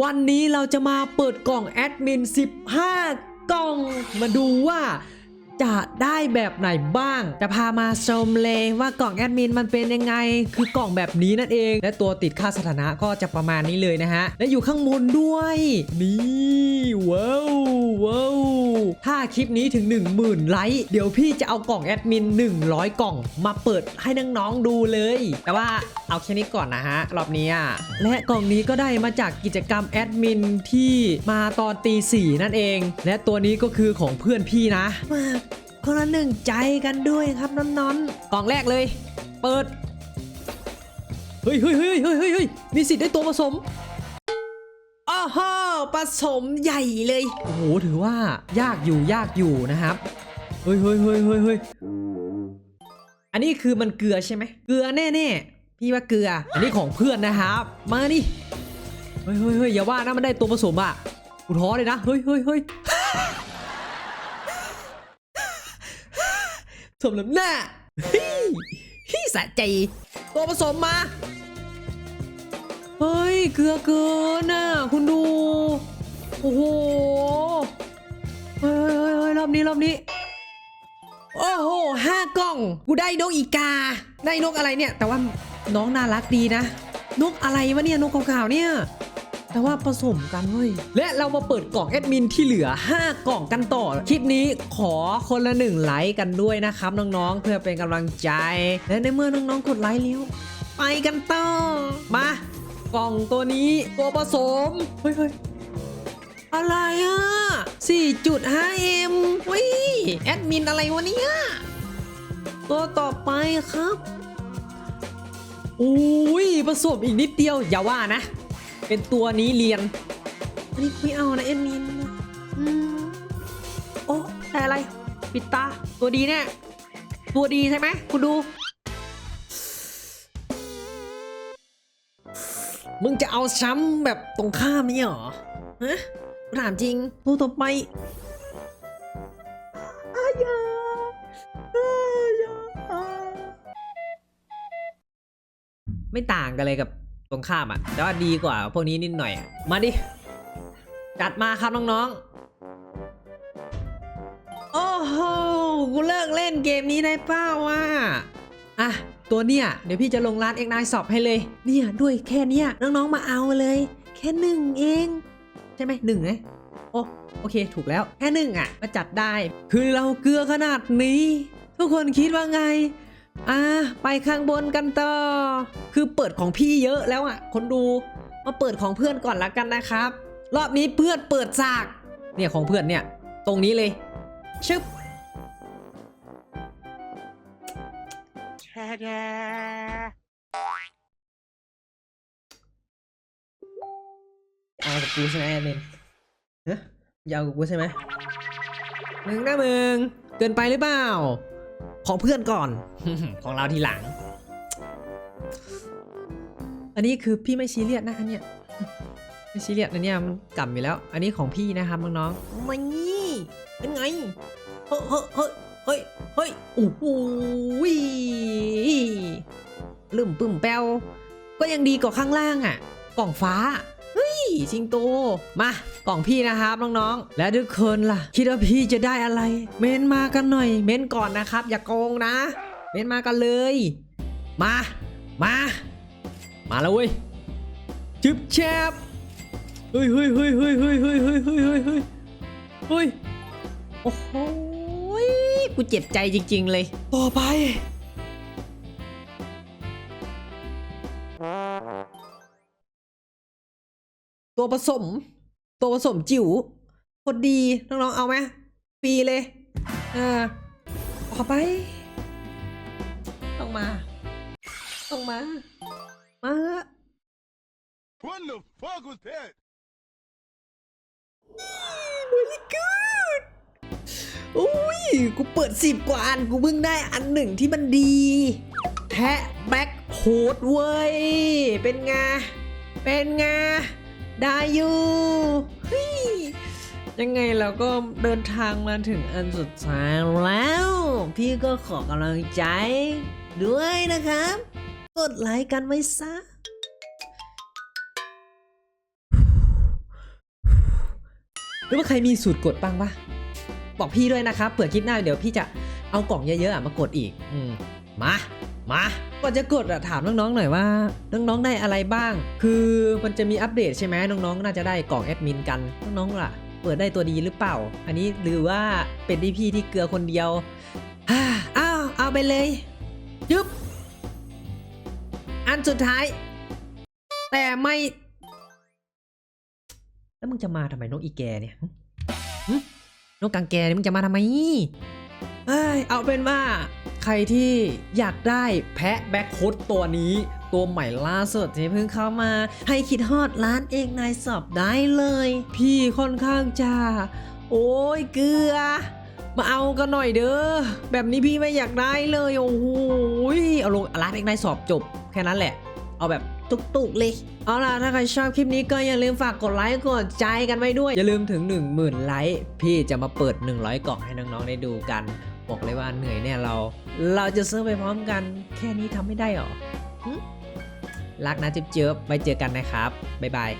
วันนี้เราจะมาเปิดกล่องแอดมิน 15 กล่อง มาดูว่า จะได้แบบไหนบ้าง จะพามาชมเลยว่ากล่องแอดมินมันเป็นยังไง คือกล่องแบบนี้นั่นเอง และตัวติดค่าสถานะก็จะประมาณนี้เลยนะฮะ และอยู่ข้างบนด้วย นี่ว้าวว้าวถ้าคลิปนี้ถึง 10,000 ไลค์เดี๋ยวพี่จะเอากล่องแอดมิน 100 กล่อง มาเปิดให้น้องๆดูเลย แต่ว่าเอาแค่นี้ก่อนนะฮะรอบนี้และกล่องนี้ก็ได้มาจากกิจกรรมแอดมินที่มาตอนตีสี่นั่นเอง และตัวนี้ก็คือของเพื่อนพี่นะมา คนละหนึ่งใจกันด้วยครับน้องๆกล่องแรกเลย เปิดเฮ้ยเฮ้ยเฮ้ยเฮ้ยเฮ้ยเฮ้ยมีสิทธิ์ได้ตัวผสมอ้าวผสมใหญ่เลย โอ้โห ถือว่ายากอยู่ยากอยู่นะครับ เฮ้ยเฮ้ยเฮ้ยเฮ้ยเฮ้ยอันนี้คือมันเกลือใช่ไหม เกลือแน่ๆ พี่ว่าเกลือ อันนี้ของเพื่อนนะครับ มานี่ เฮ้ยเฮ้ยเฮ้ยอย่าว่านะมันได้ตัวผสมอะกูท้อเลยนะ เฮ้ยเฮ้ยเฮ้ย สมน้ำหน้าฮ้ยพี่สะใจ ตัวผสมมา เฮ้ย เกลือเกินน่ะ คุณดู โอ้โห เฮ้ยเฮ้ยเฮ้ยรอบนี้ รอบนี้ โอ้โหห้ากล่อง กูได้นกอีกา ได้นกอะไรเนี่ย แต่ว่าน้องน่ารักดีนะ นกอะไรวะเนี่ย นกขาวๆเนี่ย แต่ว่าผสมกันเว้ย และเรามาเปิดกล่องแอดมินที่เหลือ 5 กล่องกันต่อ คลิปนี้ขอคนละหนึ่งไลค์กันด้วยนะครับน้องๆ เพื่อเป็นกำลังใจ และในเมื่อน้องๆ กดไลค์แล้ว ไปกันต่อ มากล่องตัวนี้ตัวผสม เฮ้ยเฮ้ยอะไรอะ 4.5M วิแอดมินอะไรวะเนี่ย ตัวต่อไปครับอุ้ยผสมอีกนิดเดียว อย่าว่านะ เป็นตัวนี้เรียนอันนี้ไม่เอานะแอดมินอืมโอ้ได้อะไร ปิดตา ตัวดีแน่ตัวดีใช่ไหมคุณดู มึงจะเอาช้ำแบบตรงข้ามนี่เหรอฮะกูถามจริงตัวต่อไปอายาอายาไม่ต่างกันเลยกับ ตรงข้ามอะแต่ว่าดีกว่าพวกนี้นิดหน่อย มาดิ จัดมาครับน้องๆ โอ้โห กูเลิกเล่นเกมนี้ได้ป้าวะอะตัวเนี้ยเดี๋ยวพี่จะลงร้านเอ็กนายสอบให้เลย เนี่ยด้วยแค่เนี้ยน้องๆมาเอาเลย แค่หนึ่งเอง ใช่ไหมหนึ่งไงโอ้โอเคถูกแล้วแค่หนึ่งอะมาจัดได้ คือเราเกลือขนาดนี้ ทุกคนคิดว่าไง อะไปข้างบนกันต่อ คือเปิดของพี่เยอะแล้วอะ คนดูมาเปิดของเพื่อนก่อนละกันนะครับ รอบนี้เพื่อนเปิดฉาก เนี่ยของเพื่อนเนี่ย ตรงนี้เลย ชึบเอากับกูใช่ไหมแอดมินเฮ้ยยาวกับกูใช่ไหมมึงนะมึง เกินไปหรือเปล่า ของเพื่อนก่อน ของเราทีหลัง อันนี้คือพี่ไม่ซีเรียสนะอันเนี้ยไม่ซีเรียสอันเนี้ยมันกลับอยู่แล้ว อันนี้ของพี่นะครับน้องๆมานี่เป็นไงเฮ้ยเฮ้ยเฮ้ยเฮ้ยโอ้โหลืมปึ้มแปวก็ยังดีกว่าข้างล่างอะ กล่องฟ้า เฮ้ยสิงโต มากล่องพี่นะครับน้องๆ และทุกคนล่ะ คิดว่าพี่จะได้อะไร เม้นมากันหน่อย เม้นก่อนนะครับ อย่าโกงนะ เม้นมากันเลย มา มา มาแล้วเว้ยจึบแชบเฮ้ยเฮ้ยเฮ้ยเฮ้ยเฮ้ยเฮ้ยเฮ้ยเฮ้ยเฮ้ยเฮ้ยเฮ้ยโอ้โหกูเจ็บใจจริง ๆ เลย ต่อไป ตัวผสม ตัวผสมจิ๋วโคตรดี น้องๆ เอาไหมฟรีเลย เออออกไป ต้องมา ต้องมา มาเถอะ What the fuck was that? very good อุ้ย กูเปิดสิบกว่าอัน กูเพิ่งได้อันหนึ่งที่มันดีแทะแบ็คโฮดเว้ย เป็นไง เป็นไง ได้อยู่ยังไงเราก็เดินทางมาถึงอันสุดท้ายแล้ว พี่ก็ขอกำลังใจ ด้วยนะครับ กดไลค์กันไว้ซะหรือว่าใครมีสูตรกดบ้างปะบอกพี่ด้วยนะครับเผื่อคลิปหน้าเดี๋ยวพี่จะเอากล่องเยอะๆอะมากดอีก อืม มา มาก่อนจะกดอะถามน้องๆหน่อยว่า น้องๆได้อะไรบ้าง คือมันจะมีอัปเดตใช่ไหมน้องๆ น่าจะได้กล่องแอดมินกันน้องๆล่ะ เปิดได้ตัวดีหรือเปล่า อันนี้หรือว่าเป็นดีพี่ที่เกลือคนเดียวอ้าวเอาไปเลยยึบอันสุดท้าย แต่ไม่ แล้วมึงจะมาทำไมนกอีแกเนี่ยนกกังแกเนี่ยมึงจะมาทำไมเอ้ยเอาเป็นว่า ใครที่อยากได้แพะแบ็คโคดตัวนี้ ตัวใหม่ล่าสุดที่เพิ่งเข้ามา ให้คิดฮอดร้านเอกนายสอบได้เลย พี่ค่อนข้างจะโอ้ยเกลือ มาเอากันหน่อยเด้อแบบนี้พี่ไม่อยากได้เลยโอ้โหเอาลงร้านเอกนายสอบจบแค่นั้นแหละ เอาแบบตุกๆเลยเอาล่ะ ถ้าใครชอบคลิปนี้ก็อย่าลืมฝากกดไลค์กดใจกันไว้ด้วย อย่าลืมถึง 1 0,000 ไลค์ พี่จะมาเปิด 100 กล่องให้น้องๆได้ดูกัน บอกเลยว่าเหนื่อยแน่เรา เราจะซื้อไปพร้อมกัน แค่นี้ทำไม่ได้หรอรักนะเจี๊ยบๆไปเจอกันนะครับ บ๊ายบาย